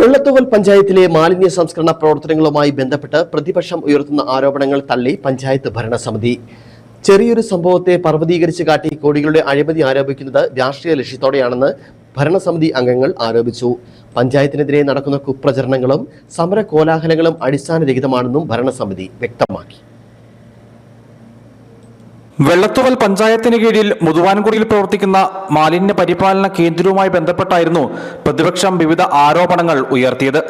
വെള്ളത്തുവൽ പഞ്ചായത്തിലെ മാലിന്യ സംസ്കരണ പ്രവർത്തനങ്ങളുമായി ബന്ധപ്പെട്ട് പ്രതിപക്ഷം ഉയർത്തുന്ന ആരോപണങ്ങൾ തള്ളി പഞ്ചായത്ത് ഭരണസമിതി. ചെറിയൊരു സംഭവത്തെ പർവതീകരിച്ച് കാട്ടി കോടികളുടെ അഴിമതി ആരോപിക്കുന്നത് രാഷ്ട്രീയ ലക്ഷ്യത്തോടെയാണെന്ന് ഭരണസമിതി അംഗങ്ങൾ ആരോപിച്ചു. പഞ്ചായത്തിനെതിരെ നടക്കുന്ന കുപ്രചരണങ്ങളും സമര കോലാഹലങ്ങളും അടിസ്ഥാനരഹിതമാണെന്നും ഭരണസമിതി വ്യക്തമാക്കി. വെള്ളത്തുവൽ പഞ്ചായത്തിന് കീഴിൽ മുതുവാൻകുടിയിൽ പ്രവർത്തിക്കുന്ന മാലിന്യ പരിപാലന കേന്ദ്രവുമായി ബന്ധപ്പെട്ടായിരുന്നു പ്രതിപക്ഷം വിവിധ ആരോപണങ്ങൾ ഉയർത്തിയത്.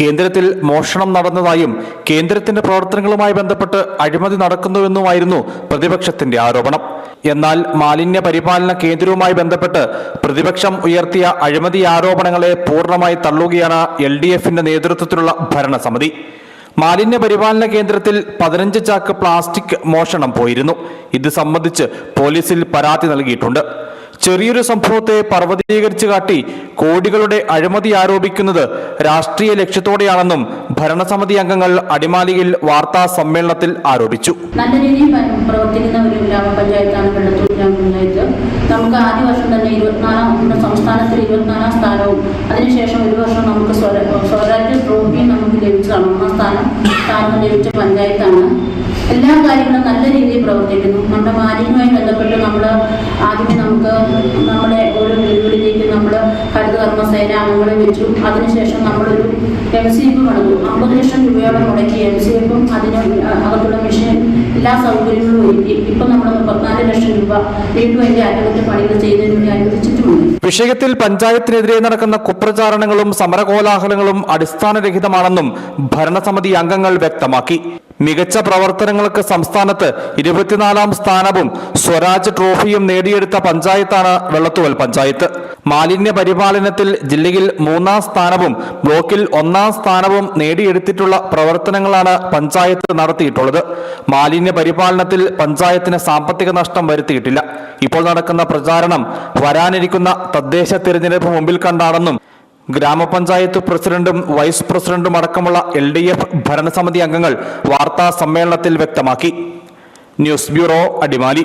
കേന്ദ്രത്തിൽ മോഷണം നടന്നതായും കേന്ദ്രത്തിന്റെ പ്രവർത്തനങ്ങളുമായി ബന്ധപ്പെട്ട് അഴിമതി നടക്കുന്നുവെന്നുമായിരുന്നു പ്രതിപക്ഷത്തിന്റെ ആരോപണം. എന്നാൽ മാലിന്യ പരിപാലന കേന്ദ്രവുമായി ബന്ധപ്പെട്ട് പ്രതിപക്ഷം ഉയർത്തിയ അഴിമതി ആരോപണങ്ങളെ പൂർണമായി തള്ളുകയാണ് എൽ നേതൃത്വത്തിലുള്ള ഭരണസമിതി. മാലിന്യ പരിപാലന കേന്ദ്രത്തിൽ പതിനഞ്ച് ചാക്ക് പ്ലാസ്റ്റിക് മോഷണം പോയിരുന്നു. ഇത് സംബന്ധിച്ച് പോലീസിൽ പരാതി നൽകിയിട്ടുണ്ട്. ചെറിയൊരു സംഭവത്തെ പർവതീകരിച്ചു കാട്ടി കോടികളുടെ അഴിമതി ആരോപിക്കുന്നത് രാഷ്ട്രീയ ലക്ഷ്യത്തോടെയാണെന്നും ഭരണസമിതി അംഗങ്ങൾ അടിമാലിയിൽ വാർത്താ സമ്മേളനത്തിൽ ആരോപിച്ചു. നല്ല രീതിയിൽ പ്രവർത്തിക്കുന്ന ഒരു ഗ്രാമപഞ്ചായത്താണ് വെള്ളത്തൂർ ഗ്രാമപഞ്ചായത്ത് നമുക്ക് ആദ്യ വർഷം തന്നെ ഇരുപത്തിനാലാം സംസ്ഥാനത്തിൽ ഇരുപത്തിനാലാം സ്ഥാനവും അതിനുശേഷം ഒരു വർഷം നമുക്ക് സ്വരാജ് ട്രോഫിയും നമുക്ക് ലഭിച്ചതാണ്. സ്ഥാനം സ്ഥാനം ലഭിച്ച പഞ്ചായത്താണ്. എല്ലാ കാര്യങ്ങളും നല്ല രീതിയിൽ പ്രവർത്തിക്കുന്നു. നമ്മുടെ മാലിന്യവുമായി ബന്ധപ്പെട്ട് നമ്മൾ ആദ്യമേ നമുക്ക് നമ്മുടെ ഓരോ വീടുകളിലേക്ക് നമ്മൾ ഹരിതകർമ്മസേന അംഗങ്ങളെ വെച്ചു അതിനുശേഷം നമ്മളൊരു എം സി എഫ് പണിതു അമ്പത് ലക്ഷം രൂപയോളം മുടക്കി എം സി എഫും അതിന് അകത്തുള്ള മെഷീൻ എല്ലാ സൗകര്യങ്ങളും ഒരുക്കി. ഇപ്പം നമ്മൾ മുപ്പത്തിനാല് ലക്ഷം രൂപ വീണ്ടും അതിന്റെ അറ്റകുറ്റ പണികൾ ചെയ്യുന്നതിന് അനുവദിച്ചിട്ടുണ്ട് വിഷയത്തിൽ പഞ്ചായത്തിനെതിരെ നടക്കുന്ന കുപ്രചാരണങ്ങളും സമരകോലാഹലങ്ങളും അടിസ്ഥാനരഹിതമാണെന്നും ഭരണസമിതി അംഗങ്ങൾ വ്യക്തമാക്കി. മികച്ച പ്രവർത്തനങ്ങൾക്ക് സംസ്ഥാനത്ത് ഇരുപത്തിനാലാം സ്ഥാനവും സ്വരാജ് ട്രോഫിയും നേടിയെടുത്ത പഞ്ചായത്താണ് വെള്ളത്തുവൽ പഞ്ചായത്ത്. മാലിന്യ പരിപാലനത്തിൽ ജില്ലയിൽ മൂന്നാം സ്ഥാനവും ബ്ലോക്കിൽ ഒന്നാം സ്ഥാനവും നേടിയെടുത്തിട്ടുള്ള പ്രവർത്തനങ്ങളാണ് പഞ്ചായത്ത് നടത്തിയിട്ടുള്ളത്. മാലിന്യ പരിപാലനത്തിൽ പഞ്ചായത്തിന് സാമ്പത്തിക നഷ്ടം വരുത്തിയിട്ടില്ല. ഇപ്പോൾ നടക്കുന്ന പ്രചാരണം വരാനിരിക്കുന്ന തദ്ദേശ തിരഞ്ഞെടുപ്പ് മുമ്പിൽ കണ്ടാണെന്നും ഗ്രാമപഞ്ചായത്ത് പ്രസിഡന്റും വൈസ് പ്രസിഡന്റും അടക്കമുള്ള എൽ ഡി എഫ് ഭരണസമിതി അംഗങ്ങൾ വാർത്താ സമ്മേളനത്തിൽ വ്യക്തമാക്കി. News bureau Adimali.